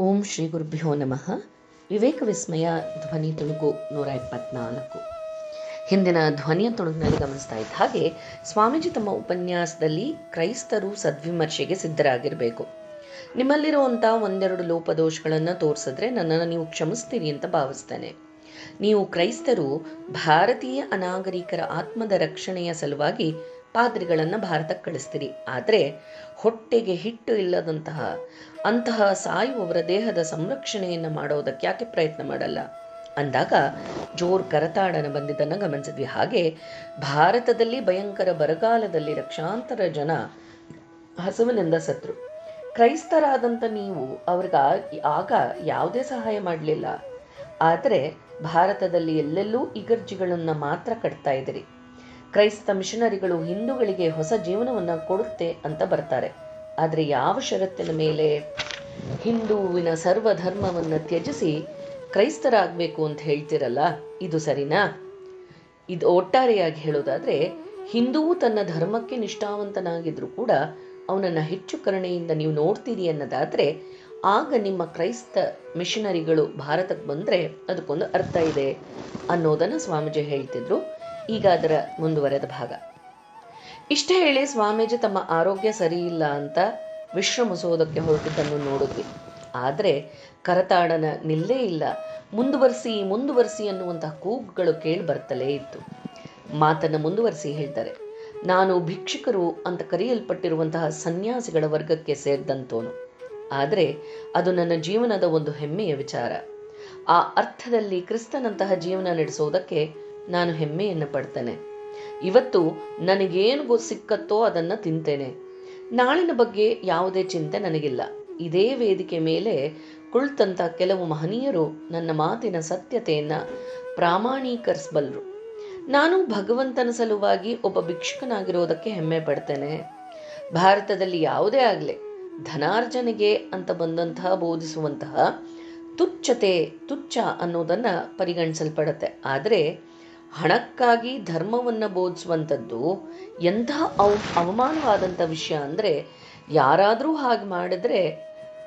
ಓಂ ಶ್ರೀ ಗುರುಭ್ಯೋ ನಮಃ. ವಿವೇಕ ವಿಸ್ಮಯ, ಧ್ವನಿ ತುಣುಕು ನೂರ ಇಪ್ಪತ್ನಾಲ್ಕು ಹಿಂದಿನ ಧ್ವನಿಯ ತುಣುಕಿನಲ್ಲಿ ಗಮನಿಸ್ತಾ ಇದ್ದ ಹಾಗೆ ಸ್ವಾಮೀಜಿ ತಮ್ಮ ಉಪನ್ಯಾಸದಲ್ಲಿ ಕ್ರೈಸ್ತರು ಸದ್ವಿಮರ್ಶೆಗೆ ಸಿದ್ಧರಾಗಿರಬೇಕು. ನಿಮ್ಮಲ್ಲಿರುವಂಥ ಒಂದೆರಡು ಲೋಪದೋಷಗಳನ್ನು ತೋರಿಸಿದ್ರೆ ನನ್ನನ್ನು ನೀವು ಕ್ಷಮಿಸ್ತೀರಿ ಅಂತ ಭಾವಿಸ್ತೇನೆ. ನೀವು ಕ್ರೈಸ್ತರು ಭಾರತೀಯ ಅನಾಗರಿಕರ ಆತ್ಮದ ರಕ್ಷಣೆಯ ಸಲುವಾಗಿ ಪಾದ್ರಿಗಳನ್ನು ಭಾರತಕ್ಕೆ ಕಳಿಸ್ತೀರಿ. ಆದರೆ ಹೊಟ್ಟೆಗೆ ಹಿಟ್ಟು ಇಲ್ಲದಂತಹ ಅಂತಹ ಸಾಯುವವರ ದೇಹದ ಸಂರಕ್ಷಣೆಯನ್ನು ಮಾಡೋದಕ್ಕೆ ಯಾಕೆ ಪ್ರಯತ್ನ ಮಾಡಲ್ಲ? ಅಂದಾಗ ಜೋರ್ ಕರತಾಡನ ಬಂದಿದ್ದನ್ನು ಗಮನಿಸಿದ್ವಿ. ಹಾಗೆ ಭಾರತದಲ್ಲಿ ಭಯಂಕರ ಬರಗಾಲದಲ್ಲಿ ಲಕ್ಷಾಂತರ ಜನ ಹಸುವಿನಿಂದ ಸತ್ರು. ಕ್ರೈಸ್ತರಾದಂಥ ನೀವು ಅವ್ರಿಗೆ ಆಗ ಯಾವುದೇ ಸಹಾಯ ಮಾಡಲಿಲ್ಲ. ಆದರೆ ಭಾರತದಲ್ಲಿ ಎಲ್ಲೆಲ್ಲೂ ಇಗರ್ಜಿಗಳನ್ನು ಮಾತ್ರ ಕಟ್ತಾ ಇದ್ದೀರಿ. ಕ್ರೈಸ್ತ ಮಿಷನರಿಗಳು ಹಿಂದೂಗಳಿಗೆ ಹೊಸ ಜೀವನವನ್ನು ಕೊಡುತ್ತೆ ಅಂತ ಬರ್ತಾರೆ. ಆದರೆ ಯಾವ ಷರತ್ತಿನ ಮೇಲೆ ಹಿಂದೂವಿನ ಸರ್ವಧರ್ಮವನ್ನು ತ್ಯಜಿಸಿ ಕ್ರೈಸ್ತರಾಗಬೇಕು ಅಂತ ಹೇಳ್ತಿರಲ್ಲ, ಇದು ಸರಿನಾ? ಇದು ಒಟ್ಟಾರೆಯಾಗಿ ಹೇಳೋದಾದರೆ, ಹಿಂದೂ ತನ್ನ ಧರ್ಮಕ್ಕೆ ನಿಷ್ಠಾವಂತನಾಗಿದ್ದರೂ ಕೂಡ ಅವನನ್ನು ಹೆಚ್ಚು ಕರುಣೆಯಿಂದ ನೀವು ನೋಡ್ತೀರಿ ಅನ್ನೋದಾದರೆ, ಆಗ ನಿಮ್ಮ ಕ್ರೈಸ್ತ ಮಿಷನರಿಗಳು ಭಾರತಕ್ಕೆ ಬಂದರೆ ಅದಕ್ಕೊಂದು ಅರ್ಥ ಇದೆ ಅನ್ನೋದನ್ನು ಸ್ವಾಮೀಜಿ ಹೇಳ್ತಿದ್ರು. ಈಗ ಅದರ ಮುಂದುವರೆದ ಭಾಗ. ಇಷ್ಟೇ ಹೇಳಿ ಸ್ವಾಮೀಜಿ ತಮ್ಮ ಆರೋಗ್ಯ ಸರಿ ಇಲ್ಲ ಅಂತ ವಿಶ್ರಮಿಸುವುದಕ್ಕೆ ಹೊರಟಿದ್ದನ್ನು ನೋಡಿದ್ವಿ. ಆದರೆ ಕರತಾಡನ ನಿಲ್ಲೇ ಇಲ್ಲ. ಮುಂದುವರಿಸಿ ಮುಂದುವರಿಸಿ ಅನ್ನುವಂತಹ ಕೂಗುಗಳು ಕೇಳಿ ಬರ್ತಲೇ ಇತ್ತು. ಮಾತನ್ನು ಮುಂದುವರಿಸಿ ಹೇಳ್ತಾರೆ, ನಾನು ಭಿಕ್ಷುಕರು ಅಂತ ಕರೆಯಲ್ಪಟ್ಟಿರುವಂತಹ ಸನ್ಯಾಸಿಗಳ ವರ್ಗಕ್ಕೆ ಸೇರಿದಂತೋನು. ಆದರೆ ಅದು ನನ್ನ ಜೀವನದ ಒಂದು ಹೆಮ್ಮೆಯ ವಿಚಾರ. ಆ ಅರ್ಥದಲ್ಲಿ ಕ್ರಿಸ್ತನಂತಹ ಜೀವನ ನಡೆಸೋದಕ್ಕೆ ನಾನು ಹೆಮ್ಮೆಯನ್ನು ಪಡ್ತೇನೆ. ಇವತ್ತು ನನಗೇನು ಸಿಕ್ಕತ್ತೋ ಅದನ್ನು ತಿಂತೇನೆ. ನಾಳಿನ ಬಗ್ಗೆ ಯಾವುದೇ ಚಿಂತೆ ನನಗಿಲ್ಲ. ಇದೇ ವೇದಿಕೆ ಮೇಲೆ ಕುಳಿತಂಥ ಕೆಲವು ಮಹನೀಯರು ನನ್ನ ಮಾತಿನ ಸತ್ಯತೆಯನ್ನು ಪ್ರಾಮಾಣೀಕರಿಸಬಲ್ಲರು. ನಾನು ಭಗವಂತನ ಸಲುವಾಗಿ ಒಬ್ಬ ಭಿಕ್ಷುಕನಾಗಿರೋದಕ್ಕೆ ಹೆಮ್ಮೆ ಪಡ್ತೇನೆ. ಭಾರತದಲ್ಲಿ ಯಾವುದೇ ಆಗಲಿ, ಧನಾರ್ಜನೆಗೆ ಅಂತ ಬಂದಂತಹ ಬೋಧಿಸುವಂತಹ ತುಚ್ಛತೆ, ತುಚ್ಛ ಅನ್ನೋದನ್ನು ಪರಿಗಣಿಸಲ್ಪಡುತ್ತೆ. ಆದರೆ ಹಣಕ್ಕಾಗಿ ಧರ್ಮವನ್ನು ಬೋಧಿಸುವಂಥದ್ದು ಎಂಥ ಅವ, ಅವಮಾನವಾದಂಥ ವಿಷಯ ಅಂದರೆ ಯಾರಾದರೂ ಹಾಗೆ ಮಾಡಿದ್ರೆ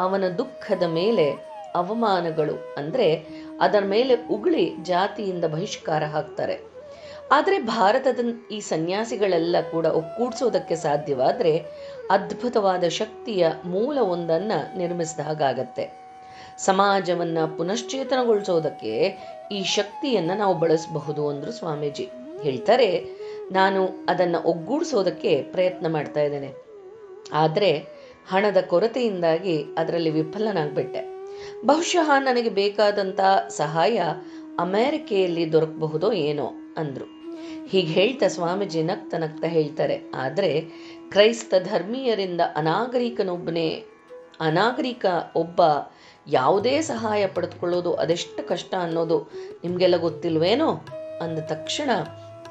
ಅವನ ದುಃಖದ ಮೇಲೆ ಅವಮಾನಗಳು ಅಂದರೆ ಅದರ ಮೇಲೆ ಉಗುಳಿ ಜಾತಿಯಿಂದ ಬಹಿಷ್ಕಾರ ಹಾಕ್ತಾರೆ. ಆದರೆ ಭಾರತದ ಈ ಸನ್ಯಾಸಿಗಳೆಲ್ಲ ಕೂಡ ಒಕ್ಕೂಡಿಸೋದಕ್ಕೆ ಸಾಧ್ಯವಾದರೆ ಅದ್ಭುತವಾದ ಶಕ್ತಿಯ ಮೂಲವೊಂದನ್ನು ನಿರ್ಮಿಸಿದ ಹಾಗಾಗತ್ತೆ. ಸಮಾಜವನ್ನು ಪುನಶ್ಚೇತನಗೊಳಿಸೋದಕ್ಕೆ ಈ ಶಕ್ತಿಯನ್ನು ನಾವು ಬಳಸಬಹುದು ಅಂದರು ಸ್ವಾಮೀಜಿ. ಹೇಳ್ತಾರೆ, ನಾನು ಅದನ್ನು ಒಗ್ಗೂಡಿಸೋದಕ್ಕೆ ಪ್ರಯತ್ನ ಮಾಡ್ತಾ ಇದ್ದೇನೆ. ಆದರೆ ಹಣದ ಕೊರತೆಯಿಂದಾಗಿ ಅದರಲ್ಲಿ ವಿಫಲನಾಗ್ಬಿಟ್ಟೆ. ಬಹುಶಃ ನನಗೆ ಬೇಕಾದಂಥ ಸಹಾಯ ಅಮೇರಿಕೆಯಲ್ಲಿ ದೊರಕಬಹುದೋ ಏನೋ ಅಂದರು. ಹೀಗೆ ಹೇಳ್ತಾ ಸ್ವಾಮೀಜಿ ನಗ್ತ ನಗ್ತಾ ಹೇಳ್ತಾರೆ, ಆದರೆ ಕ್ರೈಸ್ತ ಧರ್ಮೀಯರಿಂದ ಅನಾಗರಿಕನೊಬ್ಬನೇ ಅನಾಗರಿಕ ಒಬ್ಬ ಯಾವುದೇ ಸಹಾಯ ಪಡೆದುಕೊಳ್ಳೋದು ಅದೆಷ್ಟು ಕಷ್ಟ ಅನ್ನೋದು ನಿಮಗೆಲ್ಲ ಗೊತ್ತಿಲ್ವೇನೋ? ಅಂದ ತಕ್ಷಣ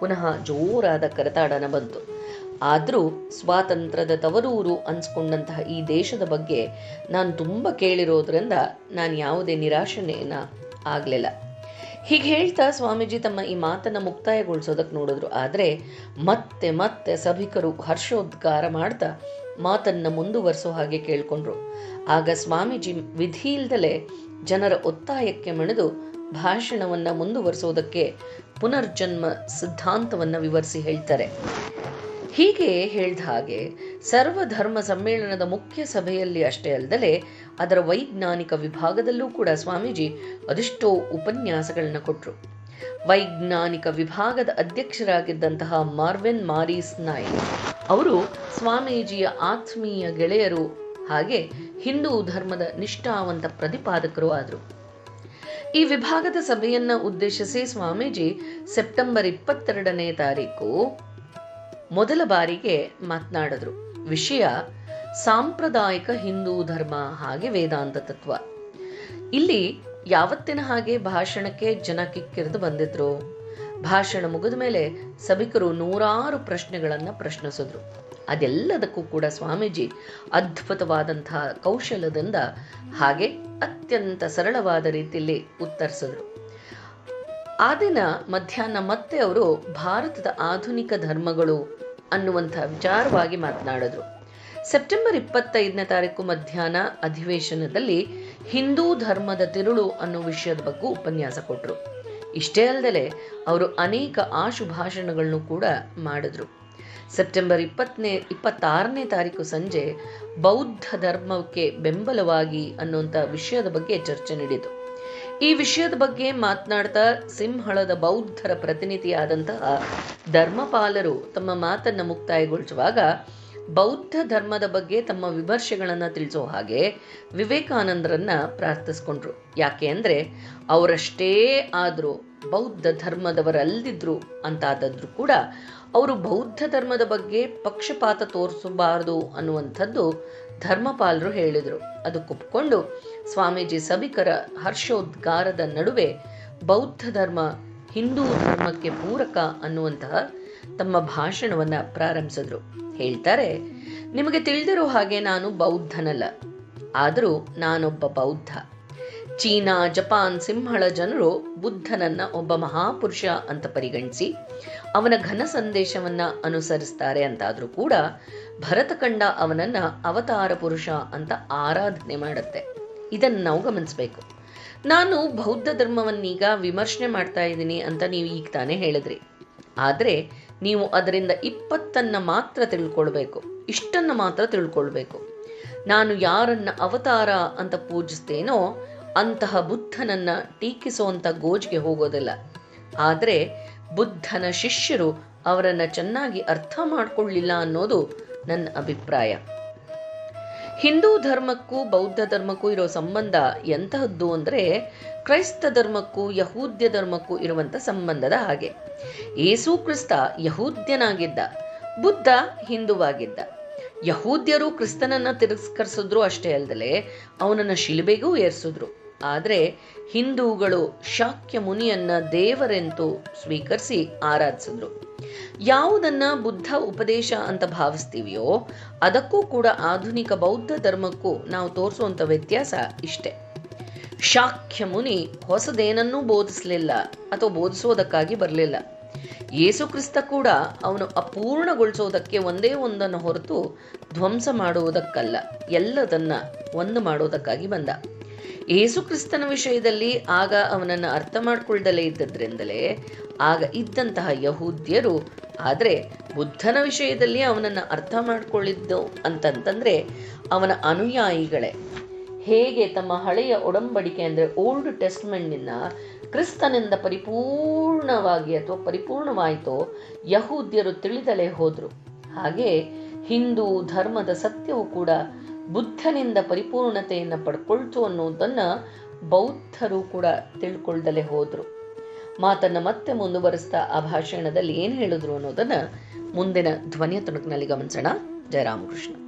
ಪುನಃ ಜೋರಾದ ಕರತಾಡನ ಬಂತು. ಆದರೂ ಸ್ವಾತಂತ್ರ್ಯದ ತವರೂರು ಅನ್ಸ್ಕೊಂಡಂತಹ ಈ ದೇಶದ ಬಗ್ಗೆ ನಾನು ತುಂಬ ಕೇಳಿರೋದ್ರಿಂದ ನಾನು ಯಾವುದೇ ನಿರಾಶನೆಯನ್ನು ಆಗಲಿಲ್ಲ. ಹೀಗೆ ಹೇಳ್ತಾ ಸ್ವಾಮೀಜಿ ತಮ್ಮ ಈ ಮಾತನ್ನು ಮುಕ್ತಾಯಗೊಳಿಸೋದಕ್ಕೆ ನೋಡಿದ್ರು. ಆದರೆ ಮತ್ತೆ ಮತ್ತೆ ಸಭಿಕರು ಹರ್ಷೋದ್ಗಾರ ಮಾಡ್ತಾ ಮಾತನ್ನು ಮುಂದುವರಿಸೋ ಹಾಗೆ ಕೇಳ್ಕೊಂಡ್ರು. ಆಗ ಸ್ವಾಮೀಜಿ ವಿಧಿ ಜನರ ಒತ್ತಾಯಕ್ಕೆ ಮಣಿದು ಭಾಷಣವನ್ನು ಮುಂದುವರೆಸೋದಕ್ಕೆ ಪುನರ್ಜನ್ಮ ಸಿದ್ಧಾಂತವನ್ನು ವಿವರಿಸಿ ಹೇಳ್ತಾರೆ. ಹೀಗೆ ಹೇಳಿದ ಹಾಗೆ ಸರ್ವಧರ್ಮ ಸಮ್ಮೇಳನದ ಮುಖ್ಯ ಸಭೆಯಲ್ಲಿ ಅಷ್ಟೇ ಅಲ್ಲದೆ ಅದರ ವೈಜ್ಞಾನಿಕ ವಿಭಾಗದಲ್ಲೂ ಕೂಡ ಸ್ವಾಮೀಜಿ ಅದೆಷ್ಟೋ ಉಪನ್ಯಾಸಗಳನ್ನು ಕೊಟ್ಟರು ವೈಜ್ಞಾನಿಕ ವಿಭಾಗದ ಅಧ್ಯಕ್ಷರಾಗಿದ್ದಂತಹ ಮಾರ್ವೆನ್ ಮಾರಿಸ್ ನಾಯ್ ಅವರು ಸ್ವಾಮೀಜಿಯ ಆತ್ಮೀಯ ಗೆಳೆಯರು ಹಾಗೆ ಹಿಂದೂ ಧರ್ಮದ ನಿಷ್ಠಾವಂತ ಪ್ರತಿಪಾದಕರು ಆದರು. ಈ ವಿಭಾಗದ ಸಭೆಯನ್ನ ಉದ್ದೇಶಿಸಿ ಸ್ವಾಮೀಜಿ ಸೆಪ್ಟೆಂಬರ್ ಇಪ್ಪತ್ತೆರಡನೇ ತಾರೀಕು ಮೊದಲ ಬಾರಿಗೆ ಮಾತನಾಡಿದ್ರು. ವಿಷಯ ಸಾಂಪ್ರದಾಯಿಕ ಹಿಂದೂ ಧರ್ಮ ಹಾಗೆ ವೇದಾಂತ ತತ್ವ. ಇಲ್ಲಿ ಯಾವತ್ತಿನ ಹಾಗೆ ಭಾಷಣಕ್ಕೆ ಜನ ಕಿಕ್ಕಿರಿದು ಬಂದಿದ್ರು? ಭಾಷಣ ಮುಗಿದ ಮೇಲೆ ಸಭಿಕರು ನೂರಾರು ಪ್ರಶ್ನೆಗಳನ್ನು ಪ್ರಶ್ನಿಸಿದ್ರು. ಅದೆಲ್ಲದಕ್ಕೂ ಕೂಡ ಸ್ವಾಮೀಜಿ ಅದ್ಭುತವಾದಂತಹ ಕೌಶಲದಿಂದ ಹಾಗೆ ಅತ್ಯಂತ ಸರಳವಾದ ರೀತಿಯಲ್ಲಿ ಉತ್ತರಿಸಿದ್ರು. ಆ ದಿನ ಮಧ್ಯಾಹ್ನ ಮತ್ತೆ ಅವರು ಭಾರತದ ಆಧುನಿಕ ಧರ್ಮಗಳು ಅನ್ನುವಂಥ ವಿಚಾರವಾಗಿ ಮಾತನಾಡಿದ್ರು. ಸೆಪ್ಟೆಂಬರ್ ಇಪ್ಪತ್ತೈದನೇ ತಾರೀಕು ಮಧ್ಯಾಹ್ನ ಅಧಿವೇಶನದಲ್ಲಿ ಹಿಂದೂ ಧರ್ಮದ ತಿರುಳು ಅನ್ನೋ ವಿಷಯದ ಬಗ್ಗೆ ಉಪನ್ಯಾಸ ಕೊಟ್ಟರು ಇಷ್ಟೇ ಅಲ್ಲದೆ ಅವರು ಅನೇಕ ಆಶು ಭಾಷಣಗಳನ್ನು ಕೂಡ ಮಾಡಿದ್ರು. ಸೆಪ್ಟೆಂಬರ್ ಇಪ್ಪತ್ತನೇ, ಇಪ್ಪತ್ತಾರನೇ ತಾರೀಕು ಸಂಜೆ ಬೌದ್ಧ ಧರ್ಮಕ್ಕೆ ಬೆಂಬಲವಾಗಿ ಅನ್ನುವಂಥ ವಿಷಯದ ಬಗ್ಗೆ ಚರ್ಚೆ ನಡೆಯಿತು ಈ ವಿಷಯದ ಬಗ್ಗೆ ಮಾತನಾಡ್ತಾ ಸಿಂಹಳದ ಬೌದ್ಧರ ಪ್ರತಿನಿಧಿಯಾದಂತಹ ಧರ್ಮಪಾಲರು ತಮ್ಮ ಮಾತನ್ನು ಮುಕ್ತಾಯಗೊಳಿಸುವಾಗ ಬೌದ್ಧ ಧರ್ಮದ ಬಗ್ಗೆ ತಮ್ಮ ವಿಮರ್ಶೆಗಳನ್ನು ತಿಳಿಸೋ ಹಾಗೆ ವಿವೇಕಾನಂದರನ್ನ ಪ್ರಾರ್ಥಿಸ್ಕೊಂಡ್ರು. ಯಾಕೆ ಅಂದರೆ ಅವರಷ್ಟೇ ಆದರೂ ಬೌದ್ಧ ಧರ್ಮದವರಲ್ಲದಿದ್ರು ಅಂತಾದದ್ರು ಕೂಡ ಅವರು ಬೌದ್ಧ ಧರ್ಮದ ಬಗ್ಗೆ ಪಕ್ಷಪಾತ ತೋರಿಸಬಾರದು ಅನ್ನುವಂಥದ್ದು ಧರ್ಮಪಾಲರು ಹೇಳಿದರು. ಅದಕ್ಕೊಪ್ಕೊಂಡು ಸ್ವಾಮೀಜಿ ಸಭಿಕರ ಹರ್ಷೋದ್ಗಾರದ ನಡುವೆ ಬೌದ್ಧ ಧರ್ಮ, ಹಿಂದೂ ಧರ್ಮಕ್ಕೆ ಪೂರಕ ಅನ್ನುವಂತಹ ತಮ್ಮ ಭಾಷಣವನ್ನ ಪ್ರಾರಂಭಿಸಿದ್ರು. ಹೇಳ್ತಾರೆ, ನಿಮಗೆ ತಿಳಿದಿರೋ ಹಾಗೆ ನಾನು ಬೌದ್ಧನಲ್ಲ. ಆದರೂ ನಾನೊಬ್ಬ ಬೌದ್ಧ. ಚೀನಾ, ಜಪಾನ್ ಸಿಂಹಳ ಜನರು ಬುದ್ಧನನ್ನ ಒಬ್ಬ ಮಹಾಪುರುಷ ಅಂತ ಪರಿಗಣಿಸಿ ಅವನ ಘನ ಸಂದೇಶವನ್ನ ಅನುಸರಿಸ್ತಾರೆ ಅಂತಾದ್ರೂ ಕೂಡ ಭರತಖಂಡ ಅವನನ್ನ ಅವತಾರ ಪುರುಷ ಅಂತ ಆರಾಧನೆ ಮಾಡುತ್ತೆ. ಇದನ್ನು ನಾವು ಗಮನಿಸಬೇಕು. ನಾನು ಬೌದ್ಧ ಧರ್ಮವನ್ನೀಗ ವಿಮರ್ಶನೆ ಮಾಡ್ತಾ ಇದ್ದೀನಿ ಅಂತ ನೀವು ಈಗ ತಾನೇ ಹೇಳಿದ್ರಿ. ಆದರೆ ನೀವು ಅದರಿಂದ ಇಪ್ಪತ್ತನ್ನು ಮಾತ್ರ ತಿಳ್ಕೊಳ್ಬೇಕು. ಇಷ್ಟನ್ನು ಮಾತ್ರ ತಿಳ್ಕೊಳ್ಬೇಕು. ನಾನು ಯಾರನ್ನ ಅವತಾರ ಅಂತ ಪೂಜಿಸ್ತೇನೋ ಅಂತಹ ಬುದ್ಧನನ್ನ ಟೀಕಿಸುವಂಥ ಗೋಜಿಗೆ ಹೋಗೋದಿಲ್ಲ. ಆದರೆ ಬುದ್ಧನ ಶಿಷ್ಯರು ಅವರನ್ನು ಚೆನ್ನಾಗಿ ಅರ್ಥ ಮಾಡಿಕೊಳ್ಳಿಲ್ಲ ಅನ್ನೋದು ನನ್ನ ಅಭಿಪ್ರಾಯ. ಹಿಂದೂ ಧರ್ಮಕ್ಕೂ ಬೌದ್ಧ ಧರ್ಮಕ್ಕೂ ಇರೋ ಸಂಬಂಧ ಎಂತಹದ್ದು ಅಂದರೆ ಕ್ರೈಸ್ತ ಧರ್ಮಕ್ಕೂ ಯಹೂದ್ಯ ಧರ್ಮಕ್ಕೂ ಇರುವಂತ ಸಂಬಂಧದ ಹಾಗೆ. ಏಸು ಕ್ರಿಸ್ತ ಯಹೂದ್ಯನಾಗಿದ್ದ, ಬುದ್ಧ ಹಿಂದುವಾಗಿದ್ದ. ಯಹೂದ್ಯರು ಕ್ರಿಸ್ತನನ್ನ ತಿರಸ್ಕರಿಸಿದ್ರು ಅಷ್ಟೇ ಅಲ್ಲದೆ ಅವನನ್ನ ಶಿಲುಬೆಗೂ ಏರಿಸಿದ್ರು. ಆದರೆ ಹಿಂದೂಗಳು ಶಾಕ್ಯ ಮುನಿಯನ್ನ ದೇವರೆಂತೂ ಸ್ವೀಕರಿಸಿ ಆರಾಧಿಸಿದ್ರು. ಯಾವುದನ್ನ ಬುದ್ಧ ಉಪದೇಶ ಅಂತ ಭಾವಿಸ್ತೀವಿಯೋ ಅದಕ್ಕೂ ಕೂಡ ಆಧುನಿಕ ಬೌದ್ಧ ಧರ್ಮಕ್ಕೂ ನಾವು ತೋರಿಸುವಂತ ವ್ಯತ್ಯಾಸ ಇಷ್ಟೆ. ಶಾಕ್ಯ ಮುನಿ ಹೊಸದೇನನ್ನೂ ಬೋಧಿಸಲಿಲ್ಲ ಅಥವಾ ಬೋಧಿಸೋದಕ್ಕಾಗಿ ಬರಲಿಲ್ಲ. ಯೇಸು ಕ್ರಿಸ್ತ ಕೂಡ ಅವನು ಅಪೂರ್ಣಗೊಳಿಸೋದಕ್ಕೆ ಒಂದೇ ಒಂದನ್ನು ಹೊರತು ಧ್ವಂಸ ಮಾಡುವುದಕ್ಕಲ್ಲ, ಎಲ್ಲದನ್ನ ಒಂದು ಮಾಡೋದಕ್ಕಾಗಿ ಬಂದ. ಏಸು ಕ್ರಿಸ್ತನ ವಿಷಯದಲ್ಲಿ ಆಗ ಅವನನ್ನು ಅರ್ಥ ಮಾಡಿಕೊಳ್ಳದಲೇ ಇದ್ದದ್ರಿಂದಲೇ ಆಗ ಇದ್ದಂತಹ ಯಹೂದ್ಯರು, ಆದರೆ ಬುದ್ಧನ ವಿಷಯದಲ್ಲಿ ಅವನನ್ನು ಅರ್ಥ ಮಾಡಿಕೊಳ್ಳಿದ್ದು ಅಂತಂತಂದರೆ ಅವನ ಅನುಯಾಯಿಗಳೇ. ಹೇಗೆ ತಮ್ಮ ಹಳೆಯ ಒಡಂಬಡಿಕೆ ಅಂದರೆ ಓಲ್ಡ್ ಟೆಸ್ಟ್ಮೆಂಟ್ನಿಂದ ಕ್ರಿಸ್ತನಿಂದ ಪರಿಪೂರ್ಣವಾಗಿ ಅಥವಾ ಪರಿಪೂರ್ಣವಾಯಿತೋ ಯಹೂದ್ಯರು ತಿಳಿದಲೇ ಹೋದರು. ಹಾಗೆ ಹಿಂದೂ ಧರ್ಮದ ಸತ್ಯವು ಕೂಡ ಬುದ್ಧನಿಂದ ಪರಿಪೂರ್ಣತೆಯನ್ನು ಪಡ್ಕೊಳ್ತು ಅನ್ನೋದನ್ನು ಬೌದ್ಧರು ಕೂಡ ತಿಳ್ಕೊಳ್ದಲೇ ಹೋದರು. ಮಾತನ್ನು ಮತ್ತೆ ಮುಂದುವರೆಸ್ತಾ ಆ ಭಾಷಣದಲ್ಲಿ ಏನು ಹೇಳಿದ್ರು ಅನ್ನೋದನ್ನು ಮುಂದಿನ ಧ್ವನಿಯ ತುಣುಕಿನಲ್ಲಿ ಗಮನಿಸೋಣ. ಜಯರಾಮಕೃಷ್ಣ.